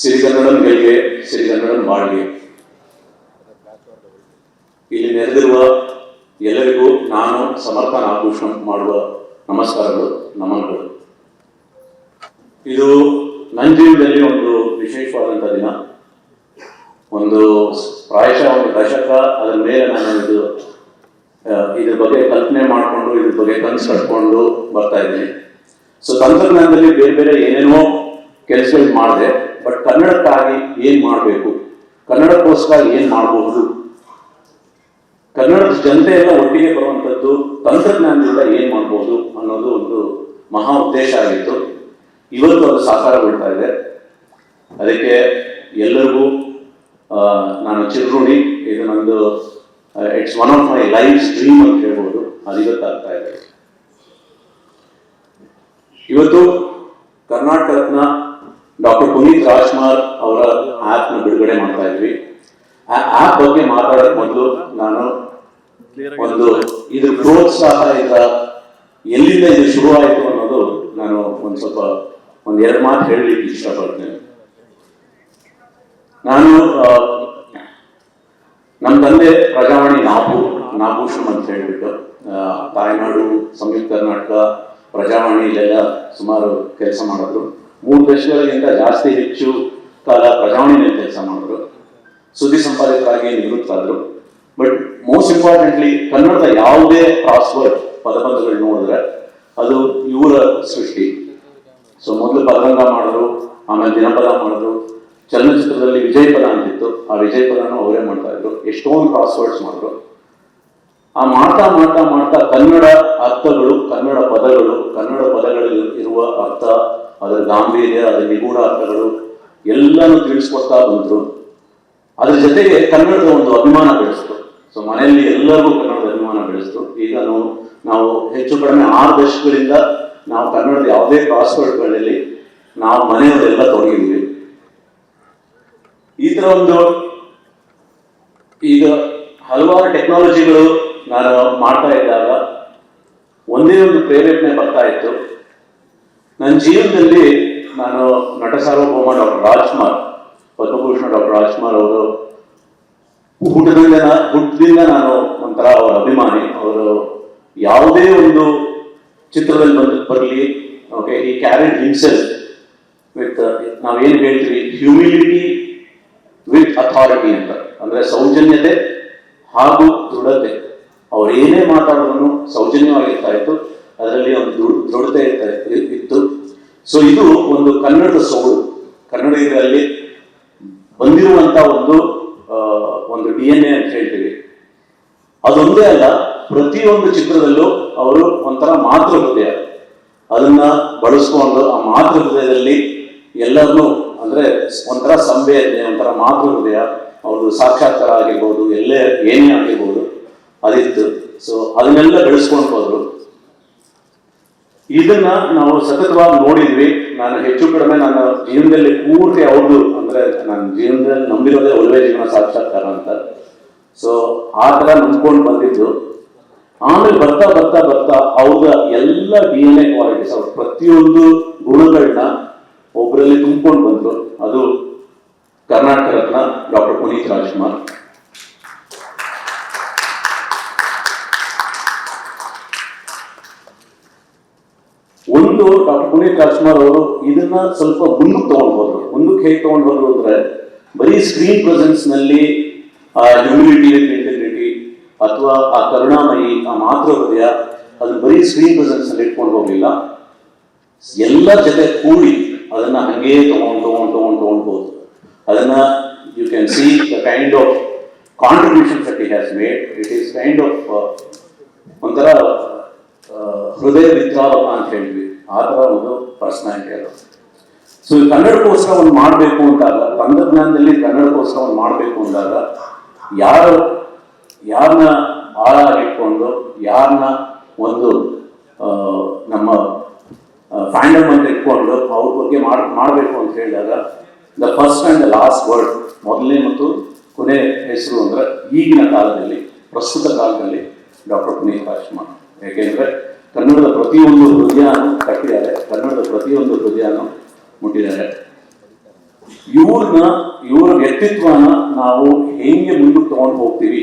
ಸಿರಿಗನ್ನಡನ್ ಗೆಲ್ಗೆ ಸಿರಿಗನ್ನಡನ್ ಮಾಡಲಿ. ಇಲ್ಲಿ ನೆರೆದಿರುವ ಎಲ್ಲರಿಗೂ ನಾನು ಸಮರ್ಥ ಆಭೂಷಣ ಮಾಡುವ ನಮಸ್ಕಾರಗಳು, ನಮನಗಳು. ಇದು ನನ್ನ ಜೀವನದಲ್ಲಿ ಒಂದು ವಿಶೇಷವಾದಂಥ ದಿನ. ಒಂದು ಪ್ರಾಯಶಃ ಒಂದು ದಶಕ, ಅದರ ಮೇಲೆ ನಾನು ಇದು ಇದ್ರ ಬಗ್ಗೆ ಕಲ್ಪನೆ ಮಾಡಿಕೊಂಡು, ಇದ್ರ ಬಗ್ಗೆ ಕನಸು ಕಟ್ಕೊಂಡು ಬರ್ತಾ ಇದ್ದೀನಿ. ಸೊ ತಂತ್ರಜ್ಞಾನದಲ್ಲಿ ಬೇರೆ ಬೇರೆ ಏನೇನೋ ಕೆಲಸಗಳು ಮಾಡಿದೆ. ಬಟ್ ಕನ್ನಡಕ್ಕಾಗಿ ಏನ್ ಮಾಡಬೇಕು? ಕನ್ನಡಕ್ಕೋಸ್ಕರ ಏನ್ ಮಾಡಬಹುದು ಕನ್ನಡದ ಜನತೆ ಒಟ್ಟಿಗೆ ಬರುವಂಥದ್ದು, ತಂತ್ರಜ್ಞಾನದಿಂದ ಏನ್ ಮಾಡ್ಬೋದು ಅನ್ನೋದು ಒಂದು ಮಹಾ ಉದ್ದೇಶ ಆಗಿತ್ತು. ಇವತ್ತು ಅದು ಸಾಕಾರಗೊಳ್ತಾ ಇದೆ. ಅದಕ್ಕೆ ಎಲ್ಲರಿಗೂ ನಾನು ಚಿರುಣಿ ಇದು ನಂದು it's one of my life dream ಅಂತ ಹೇಳ್ಬೋದು. ಅದು ಇವತ್ತಾಗ್ತಾ ಇದೆ. ಇವತ್ತು ಕರ್ನಾಟಕ ರತ್ನ ಡಾಕ್ಟರ್ ಪುನೀತ್ ರಾಜ್ಕುಮಾರ್ ಅವರ ಆಪ್ನ ಬಿಡುಗಡೆ ಮಾಡ್ತಾ ಇದ್ವಿ. ಆ ಆಪ್ ಬಗ್ಗೆ ಮಾತಾಡೋಕ್ ಮೊದಲು ನಾನು ಒಂದು ಇದ್ರ ಪ್ರೋತ್ಸಾಹ ಇದರ ಎಲ್ಲಿಂದ ಇದು ಶುರುವಾಯಿತು ಅನ್ನೋದು ನಾನು ಒಂದ್ ಸ್ವಲ್ಪ ಒಂದ್ ಎರಡು ಮಾತು ಹೇಳಲಿಕ್ಕೆ ಇಷ್ಟಪಡ್ತೇನೆ. ನಾನು ನಮ್ಮ ತಂದೆ ಪ್ರಜಾವಾಣಿ ನಾಪು ನಾಭೂಷಣ್ ಅಂತ ಹೇಳ್ಬಿಟ್ಟು ತಾಯ್ನಾಡು, ಸಂಯುಕ್ತ ಕರ್ನಾಟಕ ಪ್ರಜಾವಾಣಿ ಇಲ್ಲೆಲ್ಲ ಸುಮಾರು ಕೆಲಸ ಮಾಡಿದ್ರು. ಮೂರು ದಶಕಗಳಿಗಿಂತ ಜಾಸ್ತಿ ಹೆಚ್ಚು ಕಾಲ ಪ್ರಜಾವಣೆಯಲ್ಲಿ ಕೆಲಸ ಮಾಡಿದ್ರು. ಸುದ್ದಿ ಸಂಪಾದಕರಾಗಿ ನಿವೃತ್ತರಾದ್ರು. ಬಟ್ ಮೋಸ್ಟ್ ಇಂಪಾರ್ಟೆಂಟ್ಲಿ ಕನ್ನಡದ ಯಾವುದೇ ಪಾಸ್ವರ್ಡ್ ಪದಬಂಧಗಳು ನೋಡಿದ್ರೆ ಅದು ಇವರ ಸೃಷ್ಟಿ. ಸೊ ಮೊದಲು ಪದರಂಗ ಮಾಡಿದ್ರು, ಆಮೇಲೆ ದಿನಪದ ಮಾಡಿದ್ರು. ಚಲನಚಿತ್ರದಲ್ಲಿ ವಿಜಯ ಪದ ಅಂತಿತ್ತು. ಆ ವಿಜಯ ಪದನೂ ಅವರೇ ಮಾಡ್ತಾ ಇದ್ರು. ಎಷ್ಟೊಂದು ಪಾಸ್ವರ್ಡ್ಸ್ ಮಾಡಿದ್ರು. ಆ ಮಾಡ್ತಾ ಮಾಡ್ತಾ ಮಾಡ್ತಾ ಕನ್ನಡ ಅರ್ಥಗಳು, ಕನ್ನಡ ಪದಗಳು, ಕನ್ನಡ ಪದಗಳಲ್ಲಿ ಇರುವ ಅರ್ಥ, ಅದರ ಗಾಂಭೀರ್ಯ, ಅದರ ನಿಗೂಢ ಅರ್ಥಗಳು ಎಲ್ಲನೂ ತಿಳಿಸ್ಕೊಡ್ತಾ ಬಂದ್ರು. ಅದ್ರ ಜೊತೆಗೆ ಕನ್ನಡದ ಒಂದು ಅಭಿಮಾನ ಬೆಳೆಸ್ತು. ಸೊ ಮನೆಯಲ್ಲಿ ಎಲ್ಲರಿಗೂ ಕನ್ನಡದ ಅಭಿಮಾನ ಬೆಳೆಸ್ತು. ಈಗ ನಾವು ನಾವು ಹೆಚ್ಚು ಕಡಿಮೆ ಆರು ದಶಕಗಳಿಂದ ನಾವು ಕನ್ನಡದ ಯಾವುದೇ ಪಾಸ್ವರ್ಡ್ಗಳಲ್ಲಿ ನಾವು ಮನೆಯವರೆಲ್ಲ ತೊಡಗಿದ್ವಿ. ಈ ಥರ ಒಂದು ಈಗ ಹಲವಾರು ಟೆಕ್ನಾಲಜಿಗಳು ನಾನು ಮಾಡ್ತಾ ಇದ್ದಾಗ ಒಂದೇ ಒಂದು ಪ್ರೇರೇಪಣೆ ಬರ್ತಾ ಇತ್ತು. ನನ್ನ ಜೀವನದಲ್ಲಿ ನಾನು ನಟ ಸಾರ್ವಭೌಮ ಡಾಕ್ಟರ್ ರಾಜ್ಕುಮಾರ್, ಪದ್ಮಭೂಷಣ ಡಾಕ್ಟರ್ ರಾಜ್ಕುಮಾರ್ ಅವರು ಹುಟ್ಟದಿಂದ ಹುಟ್ಟದಿಂದ ನಾನು ಒಂಥರ ಅವರ ಅಭಿಮಾನಿ. ಅವರು ಯಾವುದೇ ಒಂದು ಚಿತ್ರದಲ್ಲಿ ಬಂದು ಬರಲಿ ಓಕೆ ಈ ಕ್ಯಾರೆಟ್ ಹಿಂಸೆಲ್ ವಿತ್ ನಾವೇನು ಹೇಳ್ತೀವಿ ಹ್ಯೂಮಿಲಿಟಿ ವಿತ್ ಅಥಾರಿಟಿ ಅಂತ. ಅಂದ್ರೆ ಸೌಜನ್ಯತೆ ಹಾಗೂ ದೃಢತೆ. ಅವ್ರು ಏನೇ ಮಾತಾಡೋದನ್ನು ಸೌಜನ್ಯವಾಗಿರ್ತಾ ಇತ್ತು. ಅದರಲ್ಲಿ ಒಂದು ದೃಢ ದೃಢತೆ ಇರ್ತಾ ಇತ್ತು ಸೊ ಇದು ಒಂದು ಕನ್ನಡದ ಸೊಗಡು. ಕನ್ನಡಿಗರಲ್ಲಿ ಬಂದಿರುವಂತ ಒಂದು ಒಂದು ಡಿ ಎನ್ ಎ ಅಂತ ಹೇಳ್ತೀವಿ. ಅದೊಂದೇ ಅಲ್ಲ, ಪ್ರತಿಯೊಂದು ಚಿತ್ರದಲ್ಲೂ ಅವರು ಒಂಥರ ಮಾತೃ ಹೃದಯ ಅದನ್ನ ಬಳಸ್ಕೊಂಡು ಆ ಮಾತೃ ಹೃದಯದಲ್ಲಿ ಎಲ್ಲರನ್ನೂ ಅಂದ್ರೆ ಒಂಥರ ಸಂವೇದನೆ ಒಂಥರ ಮಾತೃ ಹೃದಯ ಅವರು ಸಾಕ್ಷಾತ್ಕಾರ ಆಗಿರ್ಬೋದು, ಎಲ್ಲೇ ಏನೇ ಆಗಿರ್ಬೋದು ಅದಿತ್ತು ಸೊ ಅದನ್ನೆಲ್ಲ ಬೆಳೆಸ್ಕೊಂಡು ಹೋದ್ರು. ಇದನ್ನ ನಾವು ಸತತವಾಗಿ ನೋಡಿದ್ವಿ. ನಾನು ಹೆಚ್ಚು ಕಡಿಮೆ ನನ್ನ ಜೀವನದಲ್ಲಿ ಪೂರ್ತಿ ಅವ್ರದ್ದು ಅಂದ್ರೆ ನನ್ನ ಜೀವನದಲ್ಲಿ ನಂಬಿರೋದೇ ಒಳ್ಳೆ ಜೀವನ ಸಾಕ್ಷಾತ್ಕಾರ ಅಂತ. ಸೊ ಆ ತರ ನಂಬ್ಕೊಂಡು ಬಂದಿದ್ದು. ಆಮೇಲೆ ಬರ್ತಾ ಬರ್ತಾ ಬರ್ತಾ ಅವ್ರ ಎಲ್ಲ ಡಿ ಎನ್ ಎ ಕ್ವಾಲಿಟೀಸ್ ಅವ್ರ ಪ್ರತಿಯೊಂದು ಗುಣಗಳನ್ನ ಒಬ್ಬರಲ್ಲಿ ತುಂಬಿಕೊಂಡು ಬಂದ್ರು. ಅದು ಕರ್ನಾಟಕ ರತ್ನ ಡಾಕ್ಟರ್ ಪುನೀತ್ ರಾಜ್ಕುಮಾರ್. ಒಂದು ಡಾಕ್ಟರ್ ಪುನೀತ್ ರಾಜ್ಕುಮಾರ್ ಅವರು ಇದನ್ನ ಸ್ವಲ್ಪ ಮುಂದಕ್ಕೆ ತಗೊಂಡು ಮುಂದಕ್ಕೆ ಹೇಗೆ ತಗೊಂಡು ಅಂದ್ರೆ ಬರೀ ಸ್ಕ್ರೀನ್ ಪ್ರೆಸೆನ್ಸ್ನಲ್ಲಿ, ಆ ಹ್ಯೂಮಿಲಿಟಿ ಇಂಟೆಗ್ರಿಟಿ ಅಥವಾ ಆ ಕರುಣಾಮಯಿ, ಆ ಮಾತೃ ಹೃದಯ, ಅದನ್ನ ಬರೀ ಸ್ಕ್ರೀನ್ ಪ್ರೆಸೆನ್ಸ್ನಲ್ಲಿ ಇಟ್ಕೊಂಡು ಹೋಗ್ಲಿಲ್ಲ. ಎಲ್ಲ ಜೊತೆ ಕೂಡಿ ಅದನ್ನ ಹಂಗೆ ತಗೊಂಡು ತಗೊಂಡು ತಗೊಂಡು ತಗೊಂಡು ಅದನ್ನ you can see the kind of contribution that has made it is kind of ಒಂಥರ ಹೃದಯ ವಿದ್ರಾವಕ ಅಂತ ಹೇಳ್ತೀವಿ. ಆ ಥರ ಒಂದು ಪರ್ಸನಾಲಿಟಿ ಅದು. ಸೊ ಕನ್ನಡಕ್ಕೋಸ್ಕರ ಒಂದು ಮಾಡಬೇಕು ಅಂದಾಗ, ತಂತ್ರಜ್ಞಾನದಲ್ಲಿ ಒಂದು ಮಾಡಬೇಕು ಅಂದಾಗ, ಯಾರು, ಯಾರನ್ನ ಆಳಾಗಿಟ್ಕೊಂಡು ಯಾರನ್ನ ಒಂದು ನಮ್ಮ ಫ್ಯಾಂಡಮ್ ಅಂತ ಇಟ್ಕೊಂಡು ಅವ್ರ ಬಗ್ಗೆ ಮಾಡ್, ಮಾಡಬೇಕು ಅಂತ ಹೇಳಿದಾಗ the first and the last word ಮೊದಲನೇ ಮತ್ತು ಕೊನೆ ಹೆಸರು ಅಂದ್ರೆ ಈಗಿನ ಕಾಲದಲ್ಲಿ, ಪ್ರಸ್ತುತ ಕಾಲದಲ್ಲಿ ಡಾಕ್ಟರ್ ಪುನೀತ್ ರಾಜ್ಕುಮಾರ್. ಯಾಕೆಂದ್ರೆ ಕನ್ನಡದ ಪ್ರತಿಯೊಂದು ಹೃದಯ ಕಟ್ಟಿದ್ದಾರೆ. ಕನ್ನಡದ ಪ್ರತಿಯೊಂದು ಹೃದಯನೂ ಮುಟ್ಟಿದ್ದಾರೆ. ಇವ್ರನ್ನ, ಇವರ ವ್ಯಕ್ತಿತ್ವನ ನಾವು ಹೇಗೆ ಮುಂದಕ್ಕೆ ತಗೊಂಡು ಹೋಗ್ತೀವಿ?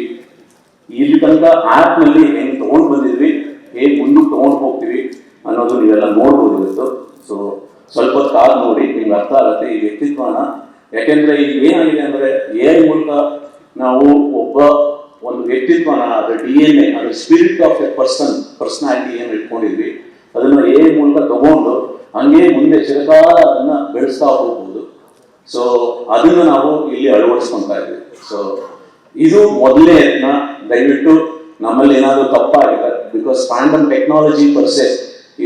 ಇಲ್ಲಿ ತನಕ ಆ್ಯಪ್ನಲ್ಲಿ ಹೆಂಗೆ ತಗೊಂಡ್ ಬಂದಿದ್ವಿ, ಹೇಗೆ ಮುಂದಕ್ಕೆ ತಗೊಂಡ್ ಹೋಗ್ತೀವಿ ಅನ್ನೋದು ನೀವೆಲ್ಲ ನೋಡ್ಬೋದು ಇವತ್ತು. ಸೊ ಸ್ವಲ್ಪ ಕಾಲ ನೋಡಿ, ನಿಮ್ಗೆ ಅರ್ಥ ಆಗುತ್ತೆ ಈ ವ್ಯಕ್ತಿತ್ವನ. ಯಾಕೆಂದ್ರೆ ಈಗ ಏನಾಗಿದೆ ಅಂದ್ರೆ ಎ ಮೂಲಕ ನಾವು ಒಬ್ಬ ಒಂದು ವ್ಯಕ್ತಿತ್ವನ, ಅದು ಡಿ ಎನ್ ಎ ಅದು spirit of a person personality ಏನು ಇಟ್ಕೊಂಡಿದ್ವಿ, ಅದನ್ನು ಏ ಮೂಲಕ ತಗೊಂಡು ಹಂಗೆ ಮುಂದೆ ಚಿರಕಾಲ ಅದನ್ನ ಬೆಳೆಸ್ತಾ ಹೋಗ್ಬೋದು. ಸೊ ಅದನ್ನು ನಾವು ಇಲ್ಲಿ ಅಳವಡಿಸ್ಕೊತಾ ಇದ್ವಿ. ಸೊ ಇದು ಮೊದಲೇ ದಯವಿಟ್ಟು ನಮ್ಮಲ್ಲಿ ಏನಾದರೂ ತಪ್ಪಾಗಿದೆ ಬಿಕಾಸ್ ಫ್ಯಾಂಡಮ್ ಟೆಕ್ನಾಲಜಿ ಪರ್ಸೆ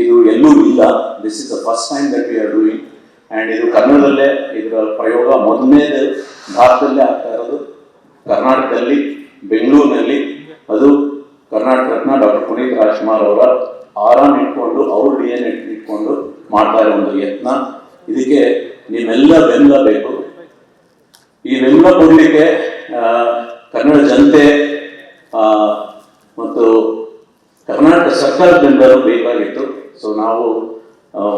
ಇದು ಎಲ್ಲೂ ಇಲ್ಲ. This is the first time that we are doing and ಇದು ಕನ್ನಡದಲ್ಲೇ ಇದರ ಪ್ರಯೋಗ ಮೊದಲನೇದು ಭಾರತದಲ್ಲೇ ಆಗ್ತಾ ಇರೋದು. ಕರ್ನಾಟಕದಲ್ಲಿ ಬೆಂಗಳೂರಿನಲ್ಲಿ ಅದು ಕರ್ನಾಟಕ ರತ್ನ ಡಾಕ್ಟರ್ ಪುನೀತ್ ರಾಜ್ಕುಮಾರ್ ಅವರ ಆರಾಮ್ ಇಟ್ಕೊಂಡು ಅವ್ರ ಡಿ ಎನ್ ಇಟ್ಕೊಂಡು ಮಾಡ್ತಾ ಇರೋ ಒಂದು ಯತ್ನ. ಇದಕ್ಕೆ ನೀವೆಲ್ಲ ಬೆಂಬಲ ಬೇಕು. ಈ ಬೆಂಬಲ ಕೊಡಲಿಕ್ಕೆ ಕನ್ನಡ ಜನತೆ ಮತ್ತು ಕರ್ನಾಟಕ ಸರ್ಕಾರ ಬೆಂಬಲ ಬೇಕಾಗಿತ್ತು. ಸೊ ನಾವು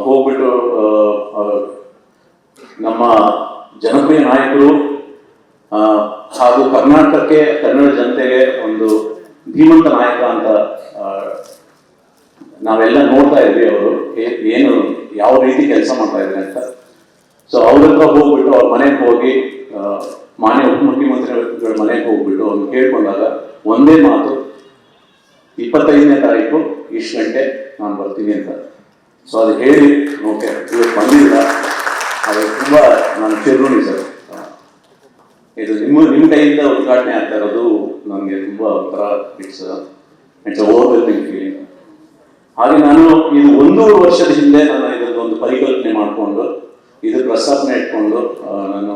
ಹೋಗ್ಬಿಟ್ಟು ನಮ್ಮ ಜನಪ್ರಿಯ ನಾಯಕರು ಹಾಗೂ ಕರ್ನಾಟಕಕ್ಕೆ, ಕನ್ನಡ ಜನತೆಗೆ ಒಂದು ಧೀಮಂತ ನಾಯಕ ಅಂತ ನಾವೆಲ್ಲ ನೋಡ್ತಾ ಇದ್ವಿ ಅವರು. ಏನು, ಯಾವ ರೀತಿ ಕೆಲಸ ಮಾಡ್ತಾ ಇದ್ದಾರೆ ಅಂತ. ಸೊ ಅವ್ರ ಹೋಗ್ಬಿಟ್ಟು ಅವ್ರ ಮನೆಗೆ ಹೋಗಿ ಮಾನ್ಯ ಉಪಮುಖ್ಯಮಂತ್ರಿಗಳ ಮನೆಗೆ ಹೋಗ್ಬಿಟ್ಟು ಅವ್ರು ಕೇಳ್ಕೊಂಡಾಗ ಒಂದೇ ಮಾತು, ಇಪ್ಪತ್ತೈದನೇ ತಾರೀಕು ಇಷ್ಟು ಗಂಟೆ ನಾನು ಬರ್ತೀನಿ ಅಂತ. ಸೊ ಅದು ಹೇಳಿ, ಓಕೆ, ಇವತ್ತು ಬಂದಿಲ್ಲ. ಅದು ತುಂಬ ನಾನು ಚಿರುಣಿ ಸರ್ ಇದು ನಿಮ್ಮ ನಿಮ್ಮ ಕೈಯಿಂದ ಉದ್ಘಾಟನೆ ಆಗ್ತಾ ಇರೋದು ನನಗೆ ತುಂಬ ಒಂಥರ ಇಟ್ಸ್ ಇಟ್ಸ್ ಓವರ್ವೆಲ್ಮಿಂಗ್ ಫೀಲಿಂಗ್ ಹಾಗೆ ನಾನು ಇದು ಒಂದೂವರೆ ವರ್ಷದ ಹಿಂದೆ ನಾನು ಇದೊಂದು ಒಂದು ಪರಿಕಲ್ಪನೆ ಮಾಡಿಕೊಂಡು, ಇದು ಪ್ರಸ್ತಾಪನೆ ಇಟ್ಕೊಂಡು ನಾನು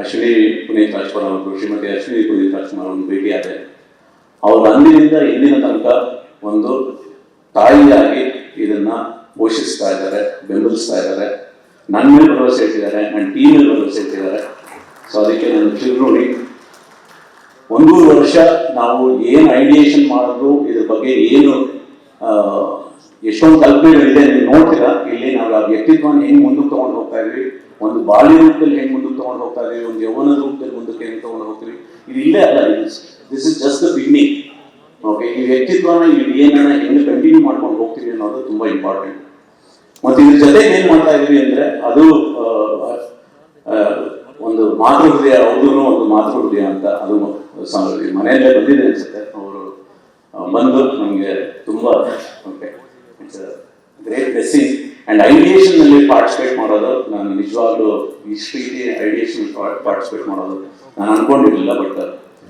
ಅಶ್ವಿನಿ ಪುನೀತ್ ರಾಜ್ಕುಮಾರ್ ಅವರು, ಶ್ರೀಮತಿ ಅಶ್ವಿನಿ ಪುನೀತ್ ರಾಜ್ಕುಮಾರ್ ಒಂದು ಭೇಟಿಯಾದೆ ಅವರು ಅಂದಿನಿಂದ ಇಂದಿನ ತನಕ ಒಂದು ತಾಯಿಯಾಗಿ ಇದನ್ನ ಪೋಷಿಸ್ತಾ ಇದ್ದಾರೆ, ಬೆಂಬಲಿಸ್ತಾ ಇದ್ದಾರೆ ನನ್ನ ಮೇಲೆ ಭರವಸೆ ಇಟ್ಟಿದ್ದಾರೆ ನನ್ನ ಟೀಮ್ ಮೇಲೆ ಭರವಸೆ ಇಟ್ಟಿದ್ದಾರೆ. ಸೊ ಅದಕ್ಕೆ ನಾನು ಚಿರುಣಿ ಒಂದೂವರೆ ವರ್ಷ ನಾವು ಏನು ಐಡಿಯೇಷನ್ ಮಾಡಿದ್ರು, ಇದ್ರ ಬಗ್ಗೆ ಏನು ಎಷ್ಟೊಂದು ಕಲ್ಪನೆಗಳಿದೆ ನೀವು ನೋಡ್ತೀರಾ? ಇಲ್ಲಿ ನಾವು ಆ ವ್ಯಕ್ತಿತ್ವನ ಹೆಂಗ್ ಮುಂದಕ್ಕೆ ತಗೊಂಡು ಹೋಗ್ತಾ ಇದ್ವಿ. ಒಂದು ಬಾಲ್ಯ ರೂಪದಲ್ಲಿ ಹೆಂಗೆ ಮುಂದಕ್ಕೆ ತಗೊಂಡು ಹೋಗ್ತಾ ಇದೀವಿ. ಒಂದು ಯೌವನ ರೂಪದಲ್ಲಿ ಮುಂದಕ್ಕೆ ಹೆಂಗ್ ತೊಗೊಂಡು ಹೋಗ್ತೀವಿ. ಇದು ಇಲ್ಲೇ ಅಲ್ಲ this is just the okay ಈ ವ್ಯಕ್ತಿತ್ವನ ಇಲ್ಲಿ ಏನನ್ನ ಹೆಂಗೆ ಕಂಟಿನ್ಯೂ ಮಾಡ್ಕೊಂಡು ಹೋಗ್ತೀವಿ ಅನ್ನೋದು ತುಂಬಾ ಇಂಪಾರ್ಟೆಂಟ್ ಮತ್ತೆ ಇದ್ರ ಜೊತೆಗೆ ಏನು ಮಾಡ್ತಾ ಇದೀವಿ ಅಂದ್ರೆ ಅದು ಆ, ಆ, ಒಂದು ಮಾತೃ ಹೃದಯ ಅವ್ರದ್ದು ಒಂದು ಮಾತೃ ಹೃದಯ ಅಂತ ಅದು ಮನೆಯಲ್ಲೇ ಬಂದಿದೆ ಅನ್ಸುತ್ತೆ. ಅವರು ಬಂದು ನಮಗೆ ತುಂಬಾ ಗ್ರೇಟ್ ಬ್ಲೆಸ್ಸಿಂಗ್ ಅಂಡ್ ಐಡಿಯೇಷನ್ ಅಲ್ಲಿ ಪಾರ್ಟಿಸಿಪೇಟ್ ಮಾಡೋದು, ನಾನು ನಿಜವಾಗ್ಲೂ ಇಷ್ಟು ರೀತಿ ಐಡಿಯೇಷನ್ ಪಾರ್ಟಿಸಿಪೇಟ್ ಮಾಡೋದು ನಾನು ಅನ್ಕೊಂಡಿರ್ಲಿಲ್ಲ ಬಟ್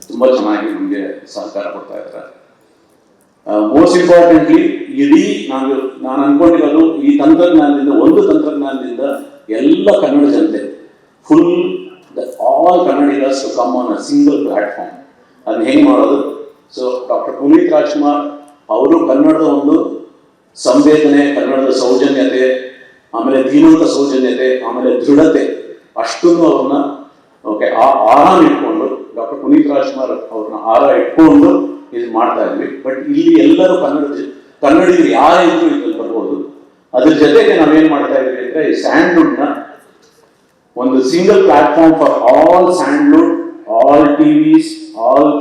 ತುಂಬಾ ಚೆನ್ನಾಗಿ ನಮಗೆ ಸಹಕಾರ ಕೊಡ್ತಾ ಇದ್ದಾರೆ. ಮೋಸ್ಟ್ ಇಂಪಾರ್ಟೆಂಟ್ಲಿ ಇಡೀ ನಾನು ನಾನು ಅನ್ಕೊಂಡಿರೋದು ಈ ತಂತ್ರಜ್ಞಾನದಿಂದ, ಒಂದು ತಂತ್ರಜ್ಞಾನದಿಂದ ಎಲ್ಲ ಕನ್ನಡ ಜನತೆ full all Kannadigas to come on a single platform ಅದನ್ನ ಹೆಂಗ್ ಮಾಡೋದು? ಸೊ ಡಾಕ್ಟರ್ ಪುನೀತ್ ರಾಜ್ಕುಮಾರ್ ಅವರು ಕನ್ನಡದ ಒಂದು ಸಂವೇದನೆ, ಕನ್ನಡದ ಸೌಜನ್ಯತೆ, ಆಮೇಲೆ ದೀನಂತ ಸೌಜನ್ಯತೆ, ಆಮೇಲೆ ದೃಢತೆ, ಅಷ್ಟನ್ನು ಅವ್ರನ್ನ, ಓಕೆ, ಆ ಆರಾಮ್ ಇಟ್ಕೊಂಡು ಡಾಕ್ಟರ್ ಪುನೀತ್ ರಾಜ್ಕುಮಾರ್ ಅವ್ರನ್ನ ಆರ ಇಟ್ಕೊಂಡು ಇದು ಮಾಡ್ತಾ ಇದ್ವಿ. ಬಟ್ ಇಲ್ಲಿ ಎಲ್ಲರೂ ಕನ್ನಡ ಕನ್ನಡಿಗರು ಯಾರಿದ್ರು ಇದ್ರು ಇದ್ರಲ್ಲಿ ಬರ್ಬೋದು. ಅದ್ರ ಜೊತೆಗೆ ನಾವೇನ್ ಮಾಡ್ತಾ ಇದ್ವಿ ಅಂದ್ರೆ ಈ ಸ್ಯಾಂಡ್ವುಡ್ನ ಒಂದು single platform for all Sandalwood all TVs all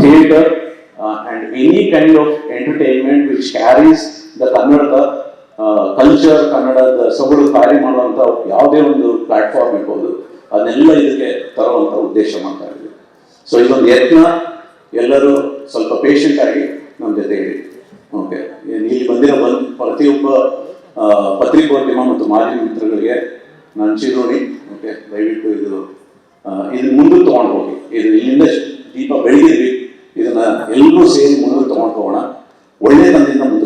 theatre and any kind of entertainment which carries the ಕನ್ನಡದ ಕಲ್ಚರ್ ಕನ್ನಡದ ಸೊಗಡು ಕಾರ್ಯ ಮಾಡುವಂಥ ಯಾವುದೇ ಒಂದು ಪ್ಲಾಟ್ಫಾರ್ಮ್ ಇರ್ಬೋದು, ಅದನ್ನೆಲ್ಲ ಇದಕ್ಕೆ ತರುವಂಥ ಉದ್ದೇಶ ಮಾಡ್ತಾ ಇದ್ದೀವಿ. ಸೊ ಇದೊಂದು ಯತ್ನ, ಎಲ್ಲರೂ ಸ್ವಲ್ಪ ಪೇಷಂಟ್ ಆಗಿ ನಮ್ಮ ಜೊತೆ ಇರಿ. ಓಕೆ ಇಲ್ಲಿ ಬಂದಿರೋ ಬಂದು ಪ್ರತಿಯೊಬ್ಬ ಪತ್ರಿಕೋದ್ಯಮ ಮತ್ತು ಮಾಧ್ಯಮ ಮಿತ್ರಗಳಿಗೆ ನಾನು ಚಿರೋಣಿ ಓಕೆ ದಯವಿಟ್ಟು ಇದು ಆ, ಇದನ್ನ ಮುಂದಕ್ಕೆ ತಗೊಂಡು ಹೋಗಿ ಇದು ಇಲ್ಲಿಂದ ದೀಪ ಬೆಳಗಿದ್ವಿ ಇದನ್ನ ಎಲ್ಲರೂ ಸೇರಿ ಮುಂದಕ್ಕೆ ತಗೊಂಡು ಹೋಗೋಣ ಒಳ್ಳೆತನದಿಂದ ಮುಂದೆ